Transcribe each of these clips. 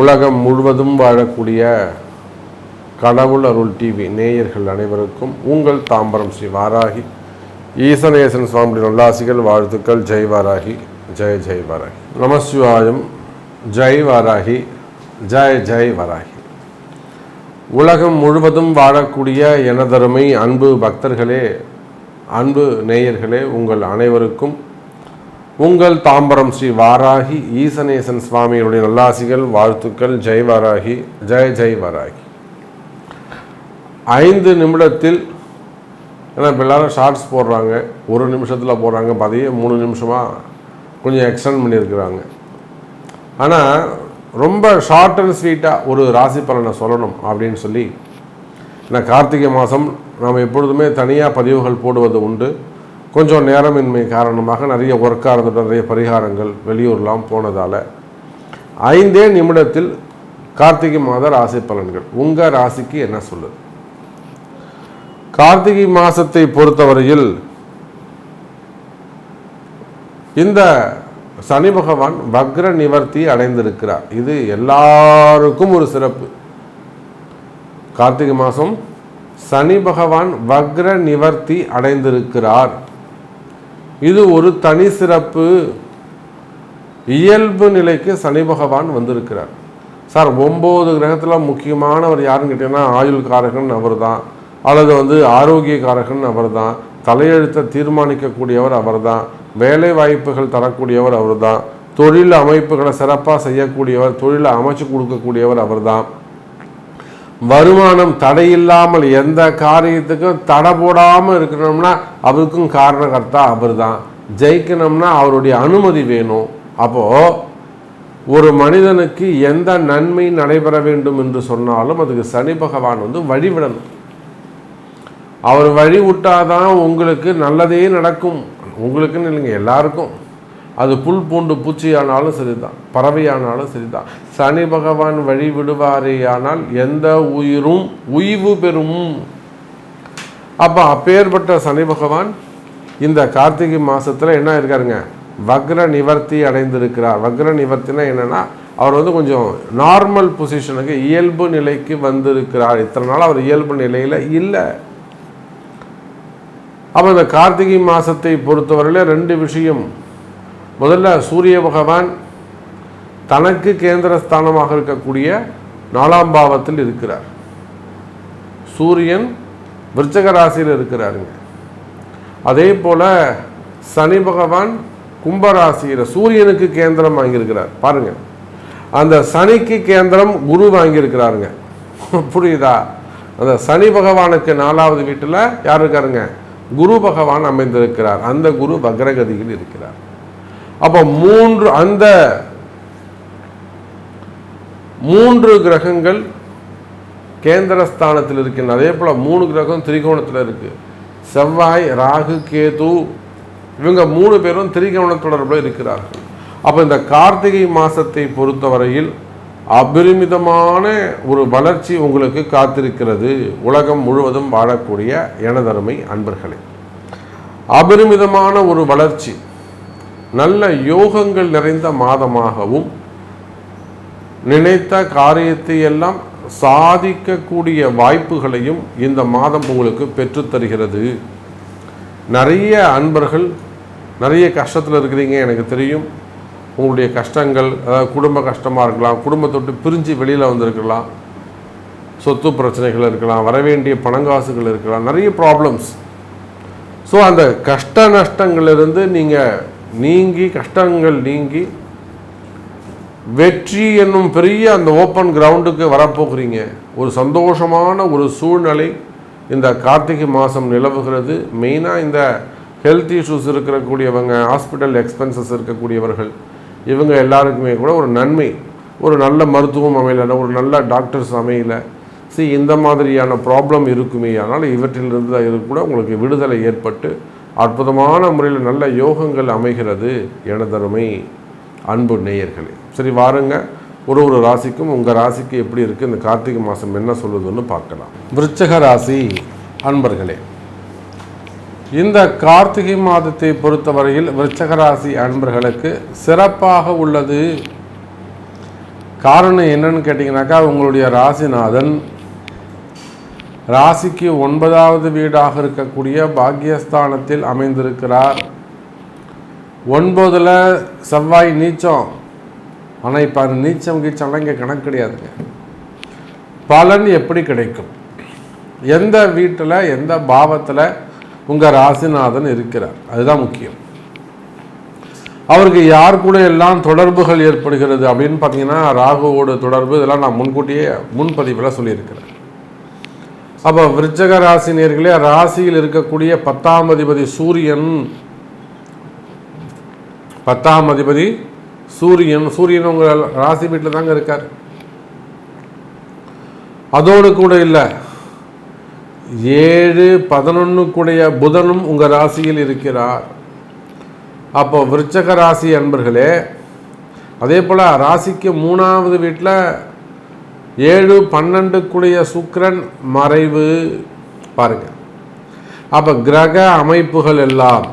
உலகம் முழுவதும் வாழக்கூடிய கடவுள் அருள் டிவி நேயர்கள் அனைவருக்கும் உங்கள் தாம்பரம் ஸ்ரீ வாராகி. ஈசனேசன் சுவாமி நல்லாசிகள் வாழ்த்துக்கள் ஜெய் வாராகி ஜெய் ஜெய் வாராகி. நமசிவாயம் ஜெய் வாராகி ஜெய் ஜெய் வாராகி. உலகம் முழுவதும் வாழக்கூடிய எனதருமை அன்பு பக்தர்களே அன்பு நேயர்களே உங்கள் அனைவருக்கும் உங்கள் தாம்பரம் ஸ்ரீ வாராகி ஈசனேசன் சுவாமியுடைய நல்லாசிகள் வாழ்த்துக்கள் ஜெய் வாராகி ஜெய ஜெய் வாராகி. ஐந்து நிமிடத்தில் ஏன்னா இப்போ எல்லாரும் ஷார்ட்ஸ் போடுறாங்க ஒரு நிமிஷத்தில் போடுறாங்க பதியே மூணு நிமிஷமாக கொஞ்சம் எக்ஸ்டெண்ட் பண்ணியிருக்கிறாங்க. ஆனால் ரொம்ப ஷார்ட் அண்ட் ஸ்வீட்டாக ஒரு ராசி பலனை சொல்லணும் அப்படின்னு சொல்லி ஏன்னா கார்த்திகை மாதம் நாம் எப்பொழுதுமே தனியாக பதிவுகள் போடுவது உண்டு. கொஞ்சம் நேரமின்மை காரணமாக நிறைய ஒர்க்காக இருந்துட்டு நிறைய பரிகாரங்கள் வெளியூர்லாம் போனதால் ஐந்தே நிமிடத்தில் கார்த்திகை மாத ராசி பலன்கள். உங்கள் ராசிக்கு என்ன சொல்லுது? கார்த்திகை மாதத்தை பொறுத்தவரையில் இந்த சனி பகவான் வக்ர நிவர்த்தி அடைந்திருக்கிறார். இது எல்லாருக்கும் ஒரு சிறப்பு. கார்த்திகை மாதம் சனி பகவான் வக்ர நிவர்த்தி அடைந்திருக்கிறார். இது ஒரு தனி சிறப்பு. இயல்பு நிலைக்கு சனி பகவான் வந்திருக்கிறார். சார் ஒம்பது கிரகத்தில் முக்கியமானவர் யாருன்னு கேட்டிங்கன்னா ஆயுள் காரகன் அவர் தான் அல்லது வந்து ஆரோக்கிய காரகன் அவர் தான் தலையெழுத்தை தீர்மானிக்கக்கூடியவர் அவர் தான் வேலை வாய்ப்புகள் தரக்கூடியவர் அவர் தான் தொழில் அமைப்புகளை சிறப்பாக செய்யக்கூடியவர் தொழிலை அமைச்சு கொடுக்கக்கூடியவர் அவர் தான் வருமானம் தடையில்லாமல் எந்த காரியத்துக்கும் தடை போடாமல் இருக்கணும்னா அவருக்கும் காரணகர்த்தா அவர் தான் ஜெயிக்கணும்னா அவருடைய அனுமதி வேணும். அப்போது ஒரு மனிதனுக்கு எந்த நன்மை நடைபெற வேண்டும் என்று சொன்னாலும் அதுக்கு சனி பகவான் வந்து வழிவிடணும் அவர் வழி விட்டாதான் உங்களுக்கு நல்லதே நடக்கும். உங்களுக்குன்னு இல்லைங்க எல்லாருக்கும். அது புல் பூண்டு பூச்சியானாலும் சரிதான் பறவையானாலும் சரிதான். சனி பகவான் வழி விடுவாரேயானால் எந்த உயிரும் உய்வு பெறும். அப்போ அப்பேற்பட்ட சனி பகவான் இந்த கார்த்திகை மாதத்தில் என்ன இருக்காருங்க வக்ர நிவர்த்தி அடைந்திருக்கிறார். வக்ர நிவர்த்தினா என்னென்னா அவர் வந்து கொஞ்சம் நார்மல் பொசிஷனுக்கு இயல்பு நிலைக்கு வந்திருக்கிறார். இத்தனை நாள் அவர் இயல்பு நிலையில் இல்லை. அப்போ இந்த கார்த்திகை மாதத்தை பொறுத்தவரையில் ரெண்டு விஷயம். முதல்ல சூரிய பகவான் தனக்கு கேந்திர ஸ்தானமாக இருக்கக்கூடிய நாலாம் பாவத்தில் இருக்கிறார். சூரியன் விருச்சக ராசியில் இருக்கிறாருங்க. அதே போல் சனி பகவான் கும்பராசியில் சூரியனுக்கு கேந்திரம் வாங்கியிருக்கிறார். பாருங்க. அந்த சனிக்கு கேந்திரம் குரு வாங்கியிருக்கிறாருங்க. புரியுதா? அந்த சனி பகவானுக்கு நாலாவது வீட்டில் யார் இருக்காருங்க? குரு பகவான் அமைந்திருக்கிறார். அந்த குரு வக்ரகதியில் இருக்கிறார். அப்போ மூன்று அந்த மூன்று கிரகங்கள் கேந்திரஸ்தானத்தில் இருக்கின்றன. அதே போல் மூணு கிரகம் திரிகோணத்தில் இருக்கு. செவ்வாய் ராகு கேது இவங்க மூணு பேரும் திரிகோண தொடர்பில் இருக்கிறார்கள். அப்போ இந்த கார்த்திகை மாதத்தை பொறுத்தவரையில் அபரிமிதமான ஒரு வளர்ச்சி உங்களுக்கு காத்திருக்கிறது. உலகம் முழுவதும் வாழக்கூடிய எனதருமை அன்பர்களே. அபரிமிதமான ஒரு வளர்ச்சி. நல்ல யோகங்கள் நிறைந்த மாதமாகவும் நினைத்த காரியத்தை எல்லாம் சாதிக்கக்கூடிய வாய்ப்புகளையும் இந்த மாதம் உங்களுக்கு பெற்றுத்தருகிறது நிறைய அன்பர்கள் நிறைய கஷ்டத்தில் இருக்கிறீங்க எனக்கு தெரியும். உங்களுடைய கஷ்டங்கள் அதாவது குடும்ப கஷ்டமாக இருக்கலாம் குடும்பத்தொட்டு பிரிஞ்சு வெளியில் வந்திருக்கலாம். சொத்து பிரச்சனைகள் இருக்கலாம் வரவேண்டிய பணங்காசுகள் இருக்கலாம் நிறைய ப்ராப்ளம்ஸ் ஸோ அந்த கஷ்ட நஷ்டங்கள்லேருந்து நீங்கள் நீங்கி கஷ்டங்கள் நீங்கி வெற்றி என்னும் பெரிய அந்த ஓப்பன் கிரவுண்டுக்கு வரப்போகிறீங்க. ஒரு சந்தோஷமான ஒரு சூழ்நிலை இந்த கார்த்திகை மாதம் நிலவுகிறது. மெயினாக இந்த ஹெல்த் இஷ்யூஸ் இருக்கக்கூடியவங்க ஹாஸ்பிட்டல் எக்ஸ்பென்சஸ் இருக்கக்கூடியவர்கள் இவங்க எல்லாருக்குமே கூட ஒரு நன்மை. ஒரு நல்ல மருத்துவம் அமையல ஒரு நல்ல டாக்டர்ஸ் அமையல. சி இந்த மாதிரியான ப்ராப்ளம் இருக்குமே. ஆனால் இவற்றிலிருந்து இது கூட உங்களுக்கு விடுதலை ஏற்பட்டு அற்புதமான முறையில் நல்ல யோகங்கள் அமைகிறது எனதருமை அன்பு நேயர்களே. சரி வாருங்க. ஒரு ஒரு ராசிக்கும் உங்கள் ராசிக்கு எப்படி இருக்குது இந்த கார்த்திகை மாதம் என்ன சொல்லுதுன்னு பார்க்கலாம். விருச்சக ராசி அன்பர்களே இந்த கார்த்திகை மாதத்தை பொறுத்தவரையில் விருச்சக ராசி அன்பர்களுக்கு சிறப்பாக உள்ளது. காரணம் என்னன்னு கேட்டிங்கனாக்கா உங்களுடைய ராசிநாதன் ராசிக்கு ஒன்பதாவது வீடாக இருக்கக்கூடிய பாக்யஸ்தானத்தில் அமைந்திருக்கிறார். ஒன்பதில் செவ்வாய் நீச்சம். ஆனால் இப்போ அது நீச்சம் கீச்சம்லாம் இங்கே கணக்கு கிடையாதுங்க. பலன் எப்படி கிடைக்கும்? எந்த வீட்டில் எந்த பாவத்தில் உங்கள் ராசிநாதன் இருக்கிறார்? அதுதான் முக்கியம். அவருக்கு யார் கூட எல்லாம் தொடர்புகள் ஏற்படுகிறது அப்படின்னு பார்த்தீங்கன்னா ராகுவோட தொடர்பு இதெல்லாம் நான் முன்கூட்டியே முன்பதிவில் சொல்லியிருக்கிறேன். அப்போ விருச்சக ராசி நேர்களே ராசியில் இருக்கக்கூடிய பத்தாம் அதிபதி சூரியன். பத்தாம் அதிபதி சூரியன். சூரியன் உங்கள் ராசி வீட்டில் தாங்க இருக்கார். அதோடு கூட இல்லை. ஏழு பதினொன்னுக்குடைய புதனும் உங்கள் ராசியில் இருக்கிறார். அப்போ விருச்சக ராசி அன்பர்களே அதே போல் ராசிக்கு மூணாவது வீட்டில் ஏழு பன்னெண்டுக்குரிய சுக்கரன் மறைவு. பாருங்க. அப்போ கிரக அமைப்புகள் எல்லாம்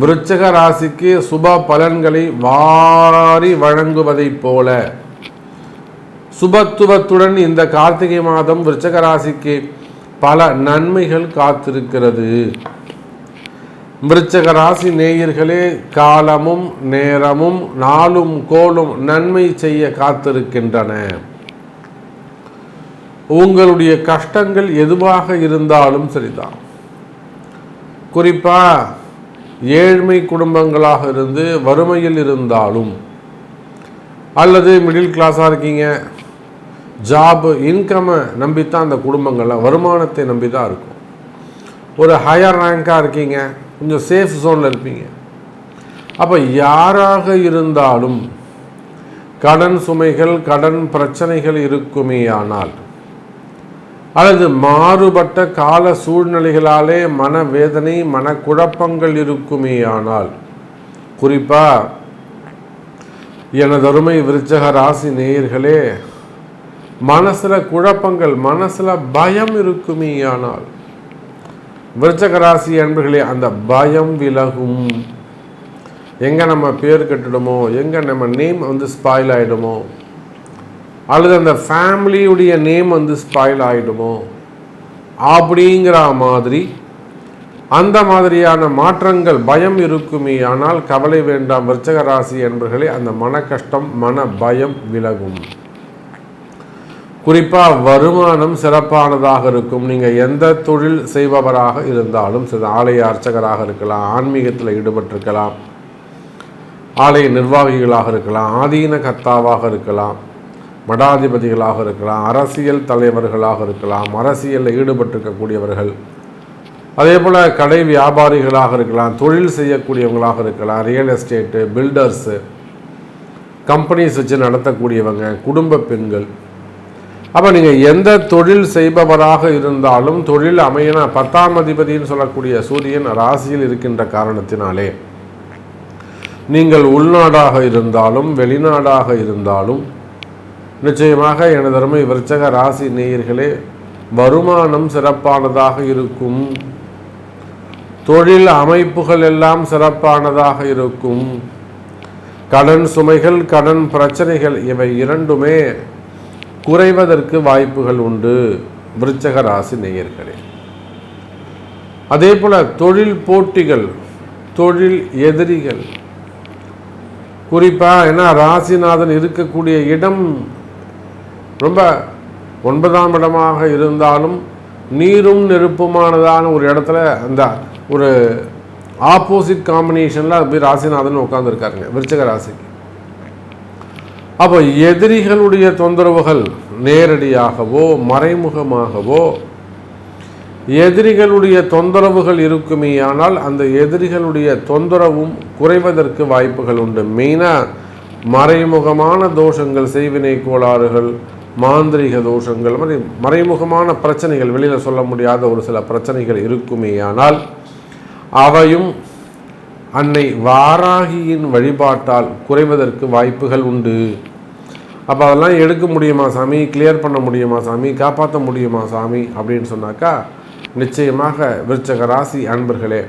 விருச்சக ராசிக்கு சுப பலன்களை வாரி வழங்குவதைப் போல சுபத்துவத்துடன் இந்த கார்த்திகை மாதம் விருச்சக ராசிக்கு பல நன்மைகள் காத்திருக்கிறது. விருச்சக ராசி நேயர்களே காலமும் நேரமும் நாளும் கோலும் நன்மை செய்ய காத்திருக்கின்றன. உங்களுடைய கஷ்டங்கள் எதுவாக இருந்தாலும் சரிதான். குறிப்பா ஏழ்மை குடும்பங்களாக இருந்து வறுமையில் இருந்தாலும் அல்லது மிடில் கிளாஸாக இருக்கீங்க ஜாப் இன்கம்மை நம்பித்தான் அந்த குடும்பங்களில் வருமானத்தை நம்பி தான் இருக்கும். ஒரு ஹையர் ரேங்காக இருக்கீங்க கொஞ்சம் சேஃப் ஜோனில் இருப்பீங்க. அப்போ யாராக இருந்தாலும் கடன் சுமைகள் கடன் பிரச்சனைகள் இருக்குமே ஆனால் அல்லது மாறுபட்ட கால சூழ்நிலைகளாலே மனவேதனை மனக்குழப்பங்கள் இருக்குமே ஆனால் குறிப்பாக எனதருமை விருச்சக ராசி நேயர்களே மனசில் குழப்பங்கள் மனசில் பயம் இருக்குமே ஆனால் விருச்சக ராசி அன்பர்களே அந்த பயம் விலகும். எங்கே நம்ம பேர் கட்டிடுமோ எங்கே நம்ம நேம் வந்து ஸ்பாயில் ஆகிடுமோ அல்லது அந்த ஃபேமிலியுடைய நேம் வந்து ஸ்பாயில் ஆகிடுமோ அப்படிங்கிற மாதிரி அந்த மாதிரியான மாற்றங்கள் பயம் இருக்குமே. ஆனால் கவலை வேண்டாம் விருச்சக ராசி என்பர்களே அந்த மன கஷ்டம் மன பயம் விலகும். குறிப்பாக வருமானம் சிறப்பானதாக இருக்கும். நீங்கள் எந்த தொழில் செய்பவராக இருந்தாலும் சில ஆலய அர்ச்சகராக இருக்கலாம் ஆன்மீகத்தில் ஈடுபட்டிருக்கலாம் ஆலய நிர்வாகிகளாக இருக்கலாம் ஆதீன கர்த்தாவாக இருக்கலாம் மடாதிபதிகளாக இருக்கலாம் அரசியல் தலைவர்களாக இருக்கலாம் அரசியலில் ஈடுபட்டிருக்கக்கூடியவர்கள். அதே போல் கடை வியாபாரிகளாக இருக்கலாம் தொழில் செய்யக்கூடியவங்களாக இருக்கலாம் ரியல் எஸ்டேட்டு பில்டர்ஸு கம்பெனிஸ் வச்சு நடத்தக்கூடியவங்க குடும்ப பெண்கள். அப்போ நீங்கள் எந்த தொழில் செய்பவராக இருந்தாலும் தொழில் அமையன பத்தாம் அதிபதினு சொல்லக்கூடிய சூரியன் ராசியில் இருக்கின்ற காரணத்தினாலே நீங்கள் உள்நாடாக இருந்தாலும் வெளிநாடாக இருந்தாலும் நிச்சயமாக எனது அருமை விருச்சக ராசி நேயர்களே வருமானம் சிறப்பானதாக இருக்கும் தொழில் அமைப்புகள் எல்லாம் சிறப்பானதாக இருக்கும் கடன் சுமைகள் கடன் பிரச்சனைகள் இவை இரண்டுமே குறைவதற்கு வாய்ப்புகள் உண்டு விருச்சக ராசி நேயர்களே. அதே போல தொழில் போட்டிகள் தொழில் எதிரிகள் குறிப்பாக ஏன்னா ராசிநாதன் இருக்கக்கூடிய இடம் ரொம்ப ஒன்பதாம் இடமாக இருந்தாலும் நீரும் நெருப்புமானதான ஒரு இடத்துல அந்த ஒரு ஆப்போசிட் காம்பினேஷனில் போய் ராசிநாதன் உட்காந்துருக்காருங்க விருச்சக ராசிக்கு. அப்போ எதிரிகளுடைய தொந்தரவுகள் நேரடியாகவோ மறைமுகமாகவோ எதிரிகளுடைய தொந்தரவுகள் இருக்குமே ஆனால் அந்த எதிரிகளுடைய தொந்தரவும் குறைவதற்கு வாய்ப்புகள் உண்டு. மெயினாக மறைமுகமான தோஷங்கள் செய்வினை கோளாறுகள் மாந்திரிக தோஷங்கள் மாதிரி மறைமுகமான பிரச்சனைகள் வெளியில் சொல்ல முடியாத ஒரு சில பிரச்சனைகள் இருக்குமே ஆனால் அவையும் அன்னை வாராகியின் வழிபாட்டால் குறைவதற்கு வாய்ப்புகள் உண்டு. அப்போ அதெல்லாம் எடுக்க முடியுமா சாமி? கிளியர் பண்ண முடியுமா சாமி? காப்பாற்ற முடியுமா சாமி? அப்படின்னு சொன்னாக்கா நிச்சயமாக விருச்சக ராசி அன்பர்களே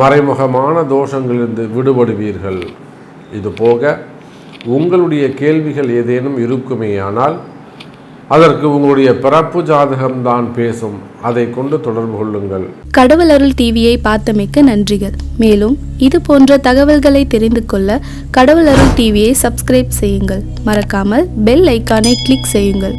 மறைமுகமான தோஷங்களிலிருந்து விடுபடுவீர்கள். இது போக உங்களுடைய கேள்விகள் ஏதேனும் இருக்குமேயானால் அதற்கு உங்களுடைய பிறப்பு ஜாதகம்தான் பேசும். அதை கொண்டு தொடர்பு கொள்ளுங்கள். கடவுள் அருள் டிவியை பார்த்தமைக்க நன்றிகள். மேலும் இது போன்ற தகவல்களை தெரிந்து கொள்ள கடவுள் அருள் டிவியை சப்ஸ்கிரைப் செய்யுங்கள். மறக்காமல் பெல் ஐக்கானை கிளிக் செய்யுங்கள்.